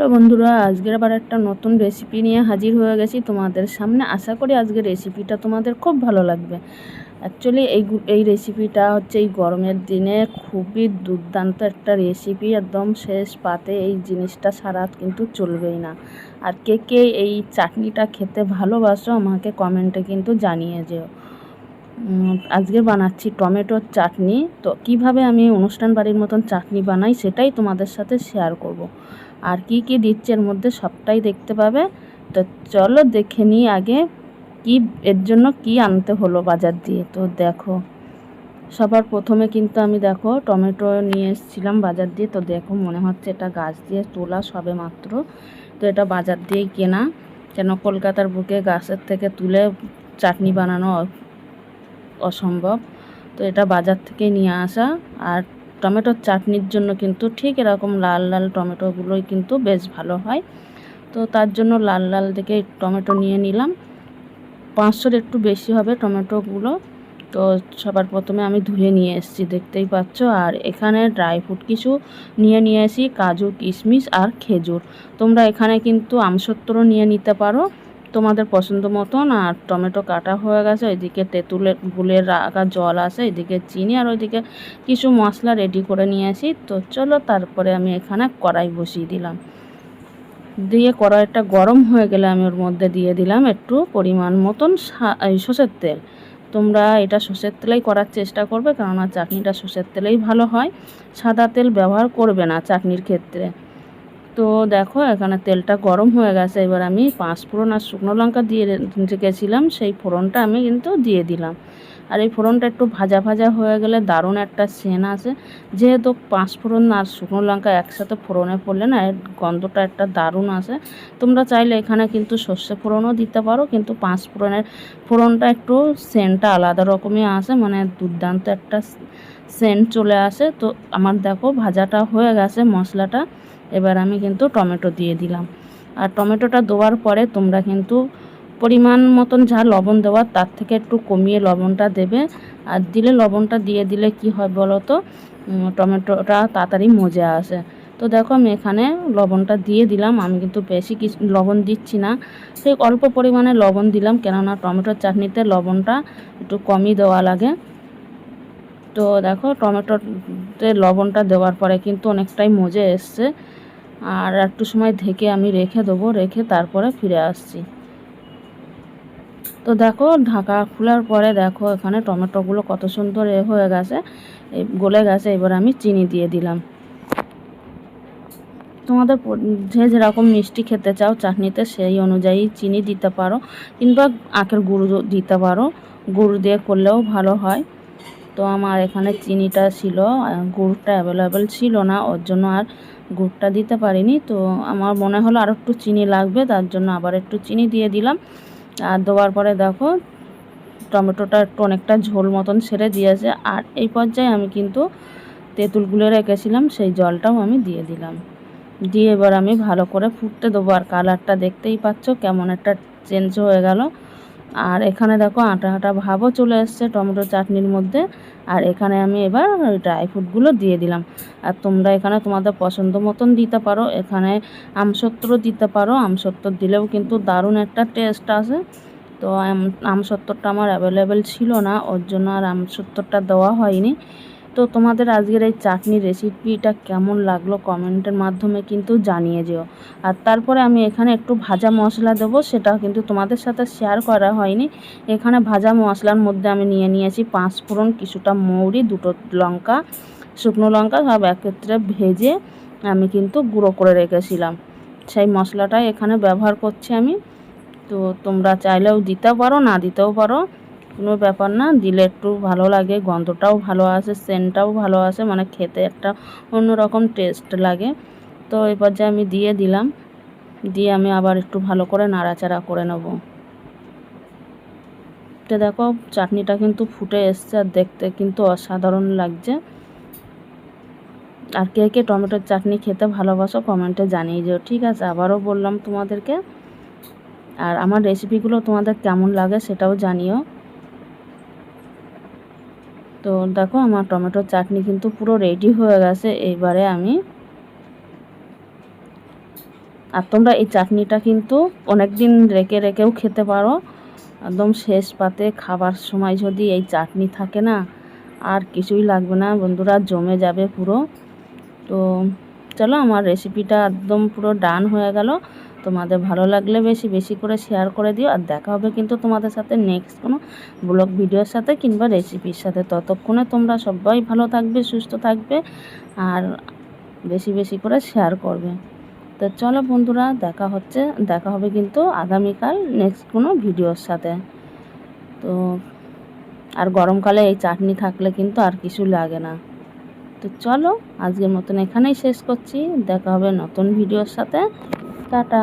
Hello বন্ধুরা, আজকের আবার একটা নতুন রেসিপি নিয়ে হাজির হয়ে গেছি তোমাদের সামনে। আশা করি আজকের রেসিপিটা তোমাদের খুব ভালো লাগবে। অ্যাকচুয়ালি এই এই রেসিপিটা হচ্ছে এই গরমের দিনে খুবই দুর্দান্ত একটা রেসিপি একদম শেষ পাতে এই জিনিসটা ছাড়া কিন্তু চলবেই না। আর কে কে এই চাটনিটা খেতে ভালোবাসো, আমাকে কমেন্টে কিন্তু জানিয়ে যেও। আজকে বানাচ্ছি টমেটোর চাটনি। তো কীভাবে আমি অনুষ্ঠান বাড়ির মতন চাটনি বানাই সেটাই তোমাদের সাথে শেয়ার করব। আর কি কি দিচ্ছে এর মধ্যে সবটাই দেখতে পাবে। তো চলো দেখে নিই আগে কি এর জন্য কি আনতে হলো বাজার দিয়ে। তো দেখো, সবার প্রথমে কিন্তু আমি দেখো টমেটো নিয়ে এসেছিলাম বাজার দিয়ে। তো দেখো মনে হচ্ছে এটা গাছ দিয়ে তোলা সবে মাত্র। তো এটা বাজার দিয়েই কেনা। কেন কলকাতার বুকে গাছের থেকে তুলে চাটনি বানানো অসম্ভব। তো এটা বাজার থেকে নিয়ে আসা। আর টমেটোর চাটনির জন্য কিন্তু ঠিক এরকম লাল লাল টমেটোগুলোই কিন্তু বেশ ভালো হয়। তো তার জন্য লাল লাল দেখে টমেটো নিয়ে নিলাম। পাঁচশোর একটু বেশি হবে টমেটোগুলো। তো সবার প্রথমে আমি ধুয়ে নিয়ে এসেছি, দেখতেই পাচ্ছ। আর এখানে ড্রাই ফ্রুট কিছু নিয়ে নিয়ে এসি কাজু, কিশমিশ আর খেজুর। তোমরা এখানে কিন্তু আমসত্তরও নিয়ে নিতে পারো। তোমাদের পছন্দ মতন আর টমেটো কাটা হয়ে গেছে ওইদিকে তেঁতুলের গুলের রাখা জল আছে, এদিকে চিনি আর ওইদিকে কিছু মশলা রেডি করে নিয়ে আসি তো চলো তারপরে আমি এখানে কড়াই বসিয়ে দিলাম। দিয়ে কড়াইটা গরম হয়ে গেলে আমি ওর মধ্যে দিয়ে দিলাম একটু পরিমাণ মতন সর্ষের তেল। তোমরা এটা সর্ষের তেলেই করার চেষ্টা করবে, কেননা চাটনিটা সর্ষের তেলেই ভালো হয়। সাদা তেল ব্যবহার করবে না চাটনির ক্ষেত্রে। তো দেখো, এখানে তেলটা গরম হয়ে গেছে। এবার আমি পাঁচ ফোড়ন আর শুকনো লঙ্কা দিয়ে রেখেছিলাম। সেই ফোড়নটা আমি কিন্তু দিয়ে দিলাম। আর এই ফোড়নটা একটু ভাজা ভাজা হয়ে গেলে দারুণ একটা সেন আসে যেহেতু পাঁচ ফোড়ন আর শুকনো লঙ্কা একসাথে ফোড়নে পড়লে না, এর গন্ধটা একটা দারুণ আসে। তোমরা চাইলে এখানে কিন্তু সর্ষে ফোড়নও দিতে পারো, কিন্তু পাঁচ ফোড়নের ফোড়নটা একটু সেনটা আলাদা রকমই আসে। মানে দুর্দান্ত একটা সেন্ট চলে আসে। তো আমার দেখো ভাজাটা হয়ে গেছে মশলাটা। এবার আমি কিন্তু টমেটো দিয়ে দিলাম। আর টমেটোটা দেওয়ার পরে তোমরা কিন্তু পরিমাণ মতন যা লবণ দেওয়ার তার থেকে একটু কমিয়ে লবণটা দেবে। আর দিলে লবণটা দিয়ে দিলে কি হয় বলো তো? টমেটোটা তাড়াতাড়ি মজে আসে। তো দেখো আমি এখানে লবণটা দিয়ে দিলাম। আমি কিন্তু বেশি কিছু লবণ দিচ্ছি না। সেই অল্প পরিমাণে লবণ দিলাম। কেননা টমেটোর চাটনিতে লবণটা একটু কমই দেওয়া লাগে। তো দেখো টমেটোতে লবণটা দেওয়ার পরে কিন্তু অনেকটাই মজে এসছে। আর একটু সময় ঢেকে আমি রেখে দেবো, রেখে তারপরে ফিরে আসছি। তো দেখো, ঢাকা খোলার পরে দেখো এখানে টমেটোগুলো কত সুন্দর এ হয়ে গেছে গলে গেছে, এবার আমি চিনি দিয়ে দিলাম। তোমাদের যে যেরকম মিষ্টি খেতে চাও চাটনিতে সেই অনুযায়ী চিনি দিতে পারো, কিংবা আখের গুঁড়ো দিতে পারো। গুড় দিয়ে করলেও ভালো হয়। তো আমার এখানে চিনিটা ছিল গুড়টা অ্যাভেলেবেল ছিল না, ওর জন্য আর গুড়টা দিতে পারিনি। তো আমার মনে হলো আর একটু চিনি লাগবে, তার জন্য আবার একটু চিনি দিয়ে দিলাম। আর দেওয়ার পরে দেখো, টমেটোটা একটু অনেকটা ঝোল মতন ছেড়ে দিয়েছে। আর এই পর্যায়ে আমি কিন্তু তেঁতুল গুলে রেখেছিলাম, সেই জলটাও আমি দিয়ে দিলাম। দিয়ে এবার আমি ভালো করে ফুটতে দেবো। আর কালারটা দেখতেই পাচ্ছ, কেমন একটা চেঞ্জ হয়ে গেল। আর এখানে দেখো আটা আটা ভাবও চলে এসছে টমেটো চাটনির মধ্যে। আর এখানে আমি এবার ড্রাই ফ্রুটগুলো দিয়ে দিলাম। আর তোমরা এখানে তোমাদের পছন্দ মতন দিতে পারো। এখানে আমসত্ত্বও দিতে পারো। আমসত্তর দিলেও কিন্তু দারুণ একটা টেস্ট আসে। তো আমসত্ত্বরটা আমার অ্যাভেলেবেল ছিল না। ওর জন্য আর আমসত্ত্বরটা দেওয়া হয়নি। তো তোমাদের আজকের এই চাটনি রেসিপিটা কেমন লাগল কমেন্টের মাধ্যমে কিন্তু জানিয়ে যেও। আর তারপরে আমি এখানে একটু ভাজা মশলা দেবো সেটা কিন্তু তোমাদের সাথে শেয়ার করা হয়নি। এখানে ভাজা মশলার মধ্যে আমি নিয়ে নিয়েছি পাঁচ ফোড়ন, কিছুটা মৌরি, দুটো লঙ্কা, শুকনো লঙ্কা সব একত্রে ভেজে আমি কিন্তু গুঁড়ো করে রেখেছিলাম। সেই মশলাটাই এখানে ব্যবহার করছি আমি। তো তোমরা চাইলেও দিতেও পারো, না দিতেও পারো। কোনো ব্যাপার না, দিলে একটু ভালো লাগে, গন্ধটাও ভালো আসে সেন্টটাও ভালো আসে মানে খেতে একটা অন্যরকম টেস্ট লাগে। তো এই পর্যায়ে আমি দিয়ে দিলাম, দিয়ে আমি আবার একটু ভালো করে নাড়াচাড়া করে নেব। তো দেখো, চাটনিটা কিন্তু ফুটে এসছে আর দেখতে কিন্তু অসাধারণ লাগছে। আর কে কে টমেটোর চাটনি খেতে ভালোবাসো, কমেন্টে জানিয়ে যেও ঠিক আছে? আবারও বললাম তোমাদেরকে। আর আমার রেসিপিগুলো তোমাদের কেমন লাগে সেটাও জানিও। তো দেখো আমার টমেটোর চাটনি কিন্তু পুরো রেডি হয়ে গেছে। এইবারে আমি আর তোমরা এই চাটনিটা কিন্তু অনেক দিন রেখে রেখেও খেতে পারো। একদম শেষ পাতে খাবার সময় যদি এই চাটনি থাকে না, আর কিছুই লাগবে না, বন্ধুরা জমে যাবে পুরো। তো চলো আমার রেসিপিটা একদম পুরো ডান হয়ে গেল। তোমাদের ভালো লাগলে বেশি বেশি করে শেয়ার করে দিও। আর দেখা হবে কিন্তু তোমাদের সাথে নেক্সট কোনো ব্লগ ভিডিওর সাথে কিংবা রেসিপির সাথে। ততক্ষণে তোমরা সবাই ভালো থাকবে, সুস্থ থাকবে আর বেশি বেশি করে শেয়ার করবে। তো চলো বন্ধুরা, দেখা হচ্ছে, দেখা হবে কিন্তু আগামীকাল নেক্সট কোনো ভিডিওর সাথে। তো আর গরমকালে এই চাটনি থাকলে কিন্তু আর কিছু লাগে না। তো চলো, আজকের মতন এখানেই শেষ করছি। দেখা হবে নতুন ভিডিওর সাথে। টাটা।